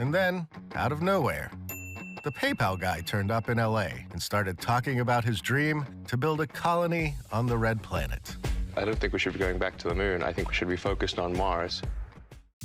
And then, out of nowhere, the PayPal guy turned up in LA and started talking about his dream to build a colony on the red planet. I don't think we should be going back to the moon. I think we should be focused on Mars.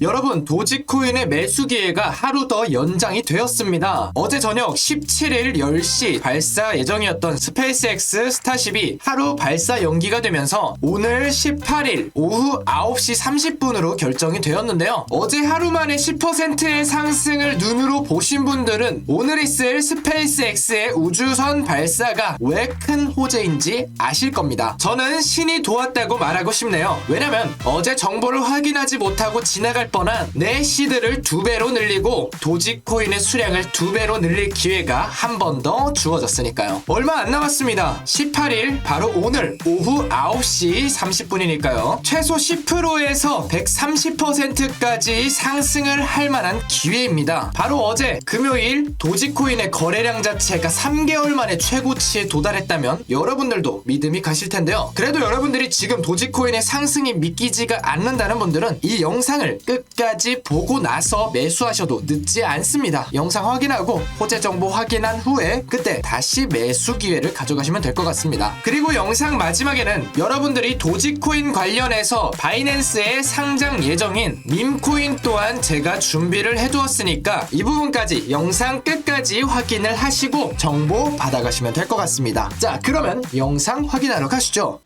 여러분 도지코인의 매수 기회가 하루 더 연장이 되었습니다. 어제 저녁 17일 10시 발사 예정이었던 스페이스X 스타쉽이 하루 발사 연기가 되면서 오늘 18일 오후 9시 30분으로 결정이 되었는데요. 어제 하루 만에 10%의 상승을 눈으로 보신 분들은 오늘 있을 스페이스X의 우주선 발사가 왜 큰 호재인지 아실 겁니다. 저는 신이 도왔다고 말하고 싶네요. 왜냐면 어제 정보를 확인하지 못하고 지나갈 뻔한 내 시드를 두 배로 늘리고 도지코인의 수량을 두 배로 늘릴 기회가 한 번 더 주어졌으니까요. 얼마 안 남았습니다. 18일 바로 오늘 오후 9시 30분이니까요. 최소 10%에서 130%까지 상승을 할 만한 기회입니다. 바로 어제 금요일 도지코인의 거래량 자체가 3개월 만에 최고치에 도달했다면 여러분들도 믿음이 가실 텐데요. 그래도 여러분들이 지금 도지코인의 상승이 믿기지가 않는다는 분들은 이 영상을 끝 까지 보고 나서 매수하셔도 늦지 않습니다. 영상 확인하고 호재 정보 확인한 후에 그때 다시 매수 기회를 가져가시면 될 것 같습니다. 그리고 영상 마지막에는 여러분들이 도지코인 관련해서 바이낸스의 상장 예정인 밈코인 또한 제가 준비를 해두었으니까 이 부분까지 영상 끝까지 확인을 하시고 정보 받아가시면 될 것 같습니다. 자, 그러면 영상 확인하러 가시죠.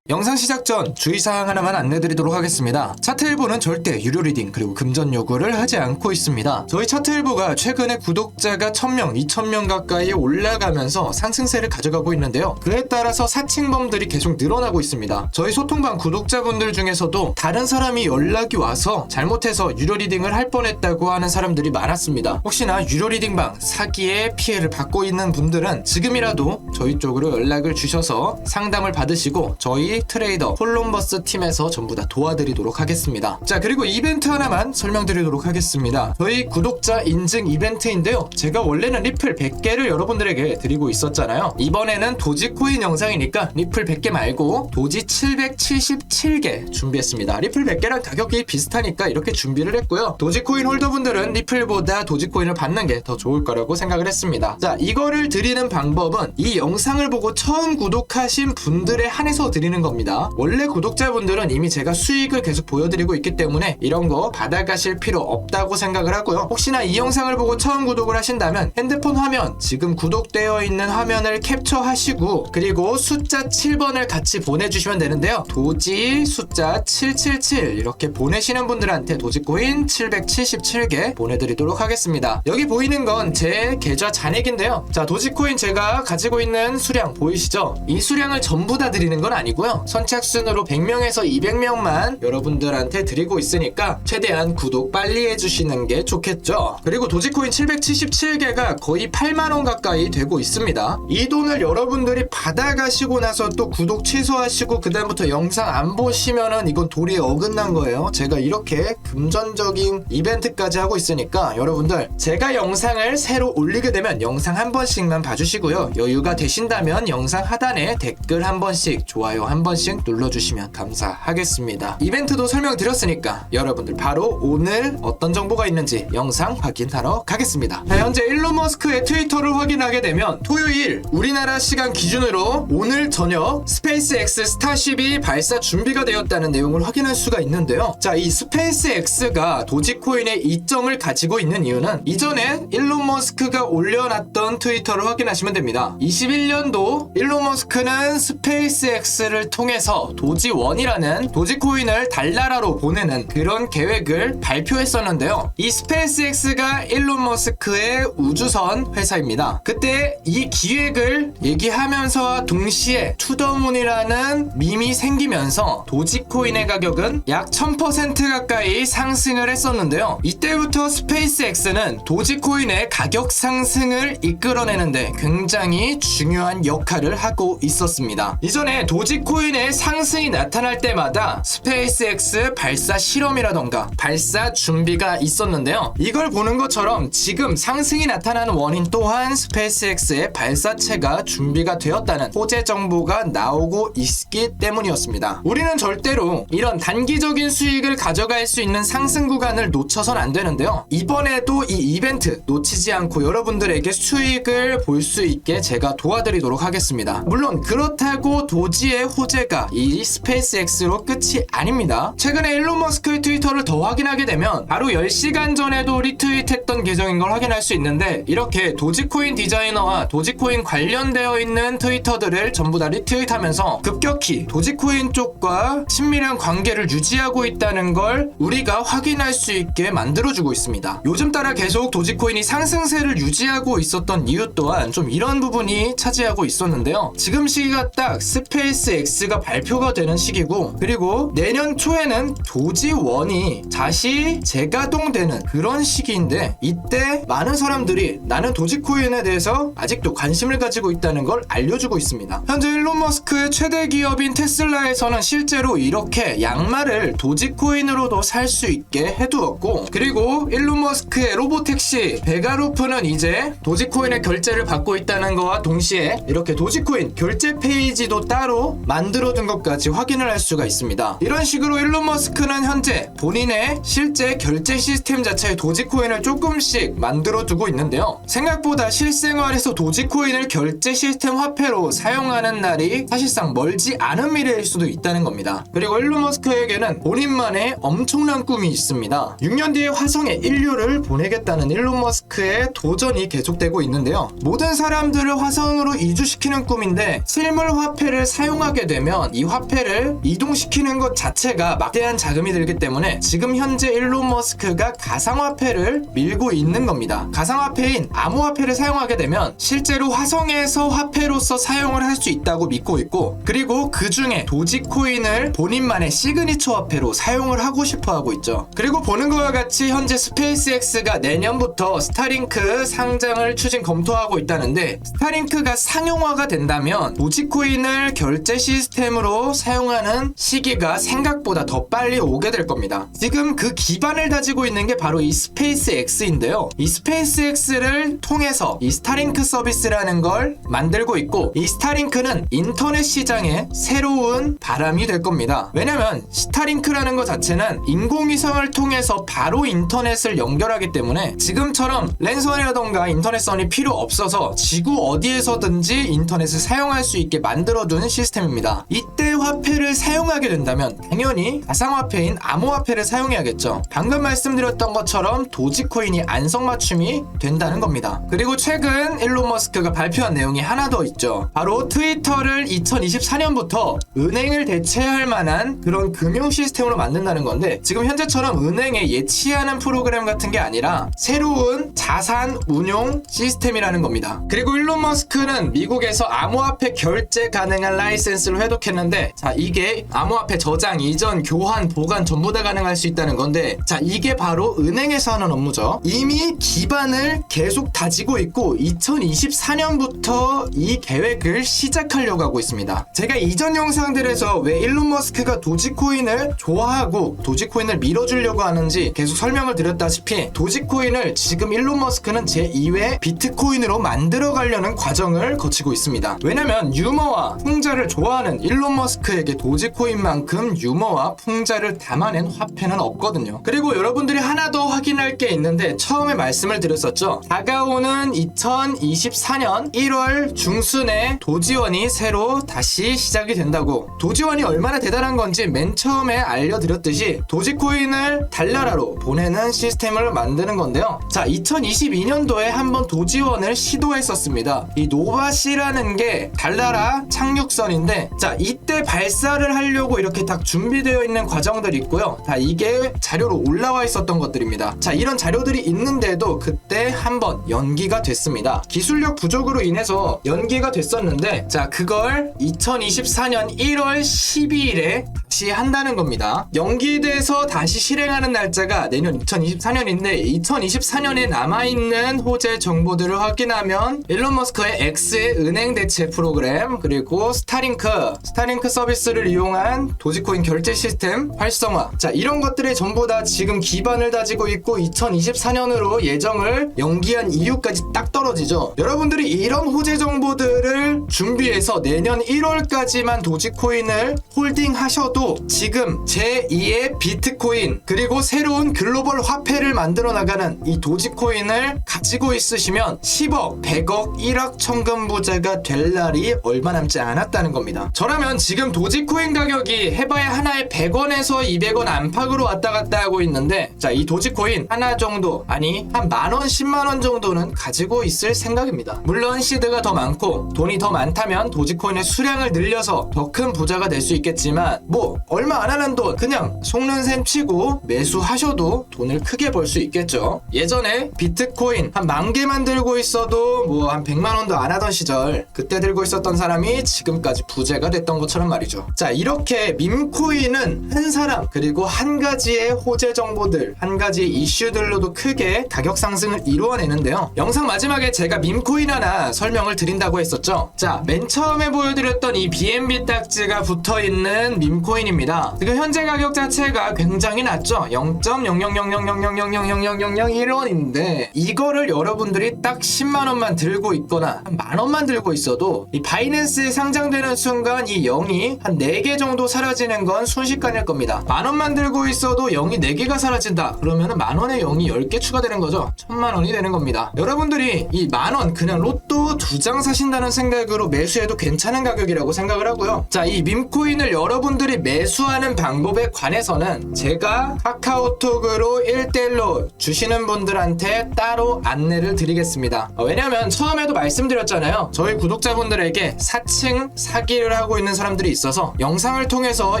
영상 시작 전 주의사항 하나만 안내드리도록 하겠습니다. 차트 일보는 절대 유료 리딩 그리고 금전 요구를 하지 않고 있습니다. 저희 차트 일보가 최근에 구독자가 1000명, 2000명 가까이 올라가면서 상승세를 가져가고 있는데요. 그에 따라서 사칭범들이 계속 늘어나고 있습니다. 저희 소통방 구독자분들 중에서도 다른 사람이 연락이 와서 잘못해서 유료 리딩을 할 뻔했다고 하는 사람들이 많았습니다. 혹시나 유료 리딩방 사기에 피해를 받고 있는 분들은 지금이라도 저희 쪽으로 연락을 주셔서 상담을 받으시고 저희 트레이더 콜럼버스 팀에서 전부 다 도와드리도록 하겠습니다. 자 그리고 이벤트 하나만 설명드리도록 하겠습니다. 저희 구독자 인증 이벤트인데요. 제가 원래는 리플 100개를 여러분들에게 드리고 있었잖아요. 이번에는 도지코인 영상이니까 리플 100개 말고 도지 777개 준비했습니다. 리플 100개랑 가격이 비슷하니까 이렇게 준비를 했고요. 도지코인 홀더분들은 리플보다 도지코인을 받는 게 더 좋을 거라고 생각을 했습니다. 자 이거를 드리는 방법은 이 영상을 보고 처음 구독하신 분들에 한해서 드리는 겁니다. 원래 구독자분들은 이미 제가 수익을 계속 보여드리고 있기 때문에 이런 거 받아가실 필요 없다고 생각을 하고요. 혹시나 이 영상을 보고 처음 구독을 하신다면 핸드폰 화면 지금 구독되어 있는 화면을 캡처하시고 그리고 숫자 7번을 같이 보내주시면 되는데요. 도지 숫자 777 이렇게 보내시는 분들한테 도지코인 777개 보내드리도록 하겠습니다. 여기 보이는 건 제 계좌 잔액인데요. 자 도지코인 제가 가지고 있는 수량 보이시죠? 이 수량을 전부 다 드리는 건 아니고요. 선착순으로 100명에서 200명만 여러분들한테 드리고 있으니까 최대한 구독 빨리 해주시는 게 좋겠죠. 그리고 도지코인 777개가 거의 8만원 가까이 되고 있습니다. 이 돈을 여러분들이 받아가시고 나서 또 구독 취소하시고 그다음부터 영상 안 보시면은 이건 도리에 어긋난 거예요. 제가 이렇게 금전적인 이벤트까지 하고 있으니까 여러분들 제가 영상을 새로 올리게 되면 영상 한 번씩만 봐주시고요. 여유가 되신다면 영상 하단에 댓글 한 번씩 좋아요 한 번씩 눌러주시면 감사하겠습니다. 이벤트도 설명드렸으니까 여러분들 바로 오늘 어떤 정보가 있는지 영상 확인하러 가겠습니다. 자, 현재 일론 머스크의 트위터를 확인하게 되면 토요일 우리나라 시간 기준으로 오늘 저녁 스페이스X 스타쉽이 발사 준비가 되었다는 내용을 확인할 수가 있는데요. 자, 이 스페이스X가 도지코인의 이점을 가지고 있는 이유는 이전에 일론 머스크가 올려놨던 트위터를 확인하시면 됩니다. 21년도 일론 머스크는 스페이스X를 통해서 도지원이라는 도지코인을 달나라로 보내는 그런 계획을 발표했었는데요. 이 스페이스X가 일론 머스크의 우주선 회사입니다. 그때 이 기획을 얘기하면서와 동시에 투더문이라는 밈이 생기면서 도지코인의 가격은 약 1000% 가까이 상승을 했었는데요. 이때부터 스페이스X는 도지코인의 가격 상승을 이끌어내는데 굉장히 중요한 역할을 하고 있었습니다. 이전에 도지코인 도지코인의 상승이 나타날 때마다 스페이스X 발사 실험이라던가 발사 준비가 있었는데요. 이걸 보는 것처럼 지금 상승이 나타나는 원인 또한 스페이스X의 발사체가 준비가 되었다는 호재 정보가 나오고 있기 때문이었습니다. 우리는 절대로 이런 단기적인 수익을 가져갈 수 있는 상승 구간을 놓쳐선 안 되는데요. 이번에도 이 이벤트 놓치지 않고 여러분들에게 수익을 볼 수 있게 제가 도와드리도록 하겠습니다. 물론 그렇다고 도지의 호재 가이 스페이스X로 끝이 아닙니다. 최근에 일론 머스크의 트위터를 더 확인하게 되면 바로 10시간 전에도 리트윗했던 계정인 걸 확인할 수 있는데 이렇게 도지코인 디자이너와 도지코인 관련되어 있는 트위터들을 전부 다 리트윗하면서 급격히 도지코인 쪽과 친밀한 관계를 유지하고 있다는 걸 우리가 확인할 수 있게 만들어주고 있습니다. 요즘 따라 계속 도지코인이 상승세를 유지하고 있었던 이유 또한 좀 이런 부분이 차지하고 있었는데요. 지금 시기가 딱 스페이스 X 가 발표가 되는 시기고 그리고 내년 초에는 도지원이 다시 재가동되는 그런 시기인데 이때 많은 사람들이 나는 도지코인에 대해서 아직도 관심을 가지고 있다는 걸 알려주고 있습니다. 현재 일론 머스크의 최대 기업인 테슬라에서는 실제로 이렇게 양말을 도지코인으로도 살 수 있게 해두었고 그리고 일론 머스크의 로보택시 베가루프는 이제 도지코인의 결제를 받고 있다는 것과 동시에 이렇게 도지코인 결제 페이지도 따로 만들 어둔 것까지 확인을 할 수가 있습니다. 이런 식으로 일론 머스크는 현재 본인의 실제 결제 시스템 자체의 도지코인을 조금씩 만들어두고 있는데요. 생각보다 실생활에서 도지코인을 결제 시스템 화폐로 사용하는 날이 사실상 멀지 않은 미래일 수도 있다는 겁니다. 그리고 일론 머스크에게는 본인만의 엄청난 꿈이 있습니다. 6년 뒤에 화성에 인류를 보내겠다는 일론 머스크의 도전이 계속되고 있는데요. 모든 사람들을 화성으로 이주시키는 꿈인데 실물 화폐를 사용하게 되면 이 화폐를 이동시키는 것 자체가 막대한 자금이 들기 때문에 지금 현재 일론 머스크가 가상화폐를 밀고 있는 겁니다. 가상화폐인 암호화폐를 사용하게 되면 실제로 화성에서 화폐로서 사용을 할 수 있다고 믿고 있고 그리고 그 중에 도지코인을 본인만의 시그니처 화폐로 사용을 하고 싶어 하고 있죠. 그리고 보는 것과 같이 현재 스페이스X가 내년부터 스타링크 상장을 추진 검토하고 있다는데 스타링크가 상용화가 된다면 도지코인을 결제 시 스템으로 사용하는 시기가 생각보다 더 빨리 오게 될 겁니다. 지금 그 기반을 다지고 있는 게 바로 이 스페이스X인데요. 이 스페이스X를 통해서 이 스타링크 서비스라는 걸 만들고 있고 이 스타링크는 인터넷 시장에 새로운 바람이 될 겁니다. 왜냐면 스타링크라는 것 자체는 인공위성을 통해서 바로 인터넷을 연결하기 때문에 지금처럼 랜선이라던가 인터넷선이 필요 없어서 지구 어디에서든지 인터넷을 사용할 수 있게 만들어둔 시스템입니다. 이때 화폐를 사용하게 된다면 당연히 가상화폐인 암호화폐를 사용해야겠죠. 방금 말씀드렸던 것처럼 도지코인이 안성맞춤이 된다는 겁니다. 그리고 최근 일론 머스크가 발표한 내용이 하나 더 있죠. 바로 트위터를 2024년부터 은행을 대체할 만한 그런 금융 시스템으로 만든다는 건데 지금 현재처럼 은행에 예치하는 프로그램 같은 게 아니라 새로운 자산 운용 시스템이라는 겁니다. 그리고 일론 머스크는 미국에서 암호화폐 결제 가능한 라이센스를 회독했는데 자 이게 암호화폐 저장, 이전, 교환, 보관 전부 다 가능할 수 있다는 건데 자 이게 바로 은행에서 하는 업무죠. 이미 기반을 계속 다지고 있고 2024년부터 이 계획을 시작하려고 하고 있습니다. 제가 이전 영상들에서 왜 일론 머스크가 도지코인을 좋아하고 도지코인을 밀어주려고 하는지 계속 설명을 드렸다시피 도지코인을 지금 일론 머스크는 제2의 비트코인으로 만들어 가려는 과정을 거치고 있습니다. 왜냐면 유머와 풍자를 좋아하는 일론 머스크에게 도지코인만큼 유머와 풍자를 담아낸 화폐는 없거든요. 그리고 여러분들이 하나 더 확인할 게 있는데 처음에 말씀을 드렸었죠. 다가오는 2024년 1월 중순에 도지원이 새로 다시 시작이 된다고. 도지원이 얼마나 대단한 건지 맨 처음에 알려드렸듯이 도지코인을 달나라로 보내는 시스템을 만드는 건데요. 자, 2022년도에 한번 도지원을 시도했었습니다. 이 노바시라는 게 달나라 착륙선인데, 자, 이때 발사를 하려고 이렇게 딱 준비되어 있는 과정들이 있고요. 자, 이게 자료로 올라와 있었던 것들입니다. 자, 이런 자료들이 있는데도 그때 한번 연기가 됐습니다. 기술력 부족으로 인해서 연기가 됐었는데, 자, 그걸 2024년 1월 12일에 다시 한다는 겁니다. 연기돼서 다시 실행하는 날짜가 내년 2024년인데 2024년에 남아있는 호재 정보들을 확인하면 일론 머스크의 X의 은행 대체 프로그램 그리고 스타링크 스타링크 서비스를 이용한 도지코인 결제 시스템 활성화. 자, 이런 것들이 전부 다 지금 기반을 다지고 있고 2024년으로 예정을 연기한 이유까지 딱 떨어지죠. 여러분들이 이런 호재 정보들을 준비해서 내년 1월까지만 도지코인을 홀딩하셔도 지금 제2의 비트코인 그리고 새로운 글로벌 화폐를 만들어 나가는 이 도지코인을 가지고 있으시면 10억, 100억, 1억 천금 부자가 될 날이 얼마 남지 않았다는 겁니다. 저라면 지금 도지코인 가격이 해봐야 하나에 100원에서 200원 안팎으로 왔다 갔다 하고 있는데 자, 이 도지코인 하나 정도 아니 한 만원, 10만원 정도는 가지고 있을 생각입니다. 물론 시드가 더 많고 돈이 더 많다면 도지코인의 수량을 늘려서 더 큰 부자가 될 수 있겠지만 뭐 얼마 안 하는 돈 그냥 속는 셈 치고 매수하셔도 돈을 크게 벌 수 있겠죠. 예전에 비트코인 한 만 개만 들고 있어도 뭐 한 100만 원도 안 하던 시절 그때 들고 있었던 사람이 지금까지 부자가 됐던 것처럼 말이죠. 자 이렇게 밈코인은 한 사람 그리고 한 가지의 호재 정보들 한 가지 이슈들로도 크게 가격 상승을 이루어내는데요. 영상 마지막에 제가 밈코인 하나 설명을 드린다고 했었죠. 자 맨 처음에 보여드렸던 이 BNB 딱지가 붙어 있는 밈코인입니다. 지금 현재 가격 자체가 굉장히 낮죠. 0.00000000001원인데 이거를 여러분들이 딱 10만 원만 들고 있거나 한만 원만 들고 있어도 이 바이낸스에 상장되는 순간 이 0이 한 4개 정도 사라지는 건 순식간일 겁니다. 만 원만 들고 있어도 0이 4개가 사라진다. 그러면 만 원에 0이 10개 추가되는 거죠. 천만 원이 되는 겁니다. 여러분들이 이 만원 그냥 로또 두 장 사신다는 생각으로 매수해도 괜찮은 가격이라고 생각을 하고요. 자, 이 밈코인을 여러분들이 매수하는 방법에 관해서는 제가 카카오톡으로 1대1로 주시는 분들한테 따로 안내를 드리겠습니다. 어, 왜냐면 처음에도 말씀드렸잖아요. 저희 구독자분들에게 사칭 사기를 하고 있는 사람들이 있어서 영상을 통해서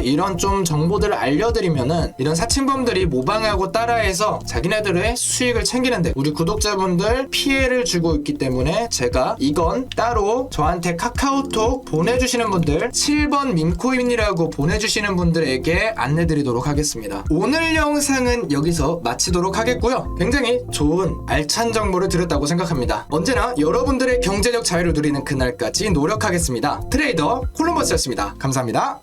이런 좀 정보들을 알려드리면은 이런 사칭범들이 모방하고 따라해서 자기네들의 수익을 챙기는데 우리 구독자분들 피해를 주고 있기 때문에 제가 이건 따로 저한테 카카오톡 보내주시는 분들 7번 민코인이라고 보내주시는 분들에게 안내드리도록 하겠습니다. 오늘 영상은 여기서 마치도록 하겠고요. 굉장히 좋은 알찬 정보를 드렸다고 생각합니다. 언제나 여러분들의 경제적 자유를 누리는 그날까지 노력하겠습니다. 트레이더 콜 럼버스였습니다. 감사합니다.